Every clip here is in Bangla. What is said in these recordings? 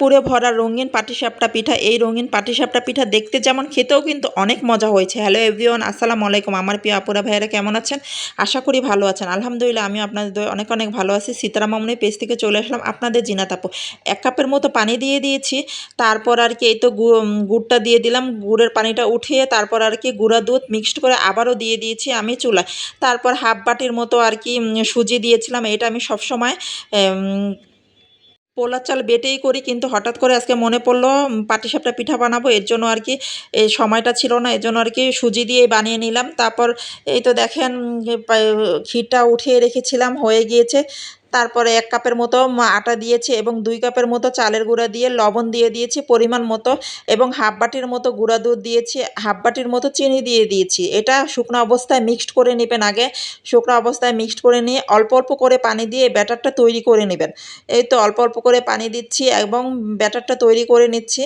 পুরে ভরা রঙিন পাটিসাপটা পিঠা, এই রঙিন পাটিসাপটা পিঠা দেখতে যেমন খেতেও কিন্তু অনেক মজা হয়েছে। হ্যালো এভরিওয়ান আসসালামু আলাইকুম। আমার প্রিয় আপুরা ভাইয়েরা কেমন আছেন? আশা করি ভালো আছেন। আলহামদুলিল্লাহ আমি আপনাদের অনেক অনেক ভালো আছি। সীতারাম মামনি পেজ থেকে চলে আসলাম আপনাদের জিনাত আপু। এক কাপের মতো পানি দিয়ে দিয়েছি, তারপর আর কি এই তো গুড়টা দিয়ে দিলাম। গুড়ের পানিটা উঠিয়ে তারপর আর কি গুঁড়া দুধ মিক্সড করে আবারও দিয়ে দিয়েছি আমি চুলায়। তারপর হাফ বাটির মতো আর কি সুজি দিয়েছিলাম। এটা আমি সবসময় পোলার চাল বেটেই করি, কিন্তু হঠাৎ করে আজকে মনে পড়ল পাটিসাপটা পিঠা বানাবো, এর জন্য আর কি, এই সময়টা ছিল না, এর জন্য আর কি সুজি দিয়ে বানিয়ে নিলাম। তারপর এই তো দেখেন ক্ষীরটা উঠিয়ে রেখেছিলাম, হয়ে গিয়েছে। তারপরে এক কাপের মতো আটা দিয়েছি এবং দুই কাপের মতো চালের গুঁড়া দিয়ে লবণ দিয়ে দিয়েছি পরিমাণ মতো এবং হাফ বাটির মতো গুঁড়া দুধ দিয়েছি, হাফ বাটির মতো চিনি দিয়ে দিয়েছি। এটা শুকনো অবস্থায় মিক্সড করে নেবেন আগে। শুকনো অবস্থায় মিক্সড করে নিয়ে অল্প অল্প করে পানি দিয়ে ব্যাটারটা তৈরি করে নেবেন। এই তো অল্প অল্প করে পানি দিচ্ছি এবং ব্যাটারটা তৈরি করে নিচ্ছি।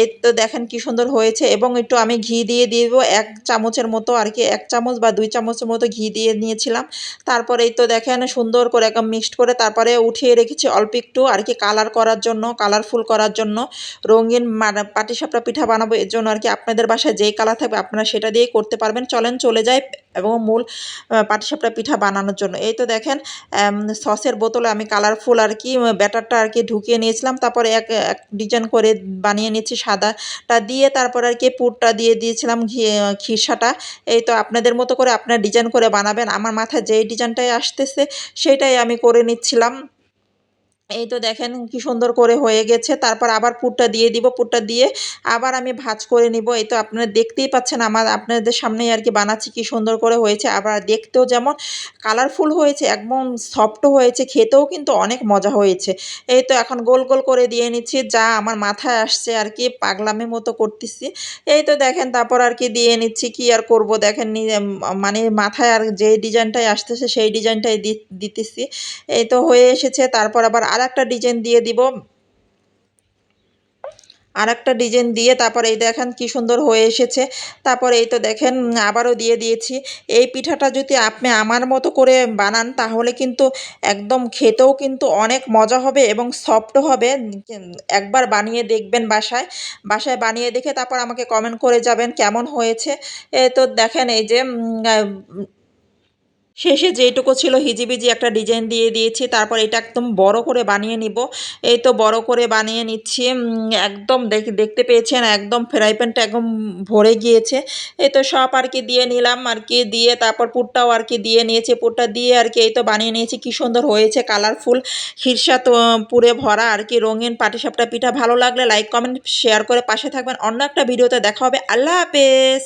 এই তো দেখেন কি সুন্দর হয়েছে এবং একটু আমি ঘি দিয়ে দিব। এক চামচের মতো আর কি, এক চামচ বা দুই চামচের মতো ঘি দিয়ে নিয়েছিলাম। তারপরে এই তো দেখেন সুন্দর করে একদম মিক্সড করে তারপরে উঠিয়ে রেখেছি অল্প একটু, আর কি কালার করার জন্য কালারফুল করার জন্য। রঙিন মানে পাটিসাপটা পিঠা বানাবো এর জন্য আর কি আপনাদের বাসায় যেই কালার থাকবে আপনারা সেটা দিয়েই করতে পারবেন। চলেন, চলে যাই এবং মূল পাটিসাপটা পিঠা বানানোর জন্য। এই তো দেখেন সসের বোতলে আমি কালারফুল আর কি ব্যাটারটা আর কি ঢুকিয়ে নিয়েছিলাম। তারপরে এক এক ডিজাইন করে বানিয়ে নিয়েছি সাদাটা দিয়ে, তারপর আর কি পুরটা দিয়ে দিয়েছিলাম ঘি, খিরসাটা। এই তো আপনাদের মতো করে আপনার ডিজাইন করে বানাবেন। আমার মাথায় যেই ডিজাইনটাই আসতেছে সেটাই আমি করে নিচ্ছিলাম। এই তো দেখেন কি সুন্দর করে হয়ে গেছে। তারপর আবার পুরটা দিয়ে দিব, পুরটা দিয়ে আবার আমি ভাজ করে নিব। এই তো আপনারা দেখতেই পাচ্ছেন আমার, আপনাদের সামনেই আর কি বানাচ্ছি কি সুন্দর করে হয়েছে। আবার দেখতেও যেমন কালারফুল হয়েছে, একদম সফটও হয়েছে, খেতেও কিন্তু অনেক মজা হয়েছে। এই তো এখন গোল গোল করে দিয়ে নিচ্ছি, যা আমার মাথায় আসছে আর কি, পাগলামি মতো করতেছি। এই তো দেখেন তারপর আর কি দিয়ে নিচ্ছি, কি আর করব দেখেন মানে মাথায় আর যে ডিজাইনটাই আসতেছে, সেই ডিজাইনটাই দিতেছি। এই তো হয়ে এসেছে, তারপর আবার আর একটা ডিজাইন দিয়ে দিব। আর একটা ডিজাইন দিয়ে তারপর এই দেখেন কি সুন্দর হয়ে এসেছে। তারপর এই তো দেখেন, আবারও দিয়ে দিয়েছি। এই পিঠাটা যদি আপনি আমার মতো করে বানান, তাহলে কিন্তু একদম খেতেও কিন্তু অনেক মজা হবে এবং সফট হবে। একবার বানিয়ে দেখবেন বাসায়। বাসায় বানিয়ে দেখে তারপর আমাকে কমেন্ট করে যাবেন কেমন হয়েছে। তো দেখেন এই যে শেষে যেইটুকু ছিল হিজিবিজি একটা ডিজাইন দিয়ে দিয়েছি, তারপর এটা একদম বড় করে বানিয়ে নিব। এই তো বড় করে বানিয়ে নিচ্ছি একদম দেখ, দেখতে পেয়েছেন, একদম ফ্রাই প্যানটা একদম ভরে গিয়েছে। এই তো সব আর কি দিয়ে নিলাম, আর কি দিয়ে তারপর পুরটাও আর কি দিয়ে নিয়েছে, পুরটা দিয়ে আর কি এই তো বানিয়ে নিয়েছি। কি সুন্দর হয়েছে কালারফুল খিরসা তো পুরে ভরা আর কি রঙিন পাটিসাপটা। পিঠা ভালো লাগলে লাইক কমেন্ট শেয়ার করে পাশে থাকবেন। অন্য একটা ভিডিওতে দেখা হবে। আল্লাহ হাফেজ!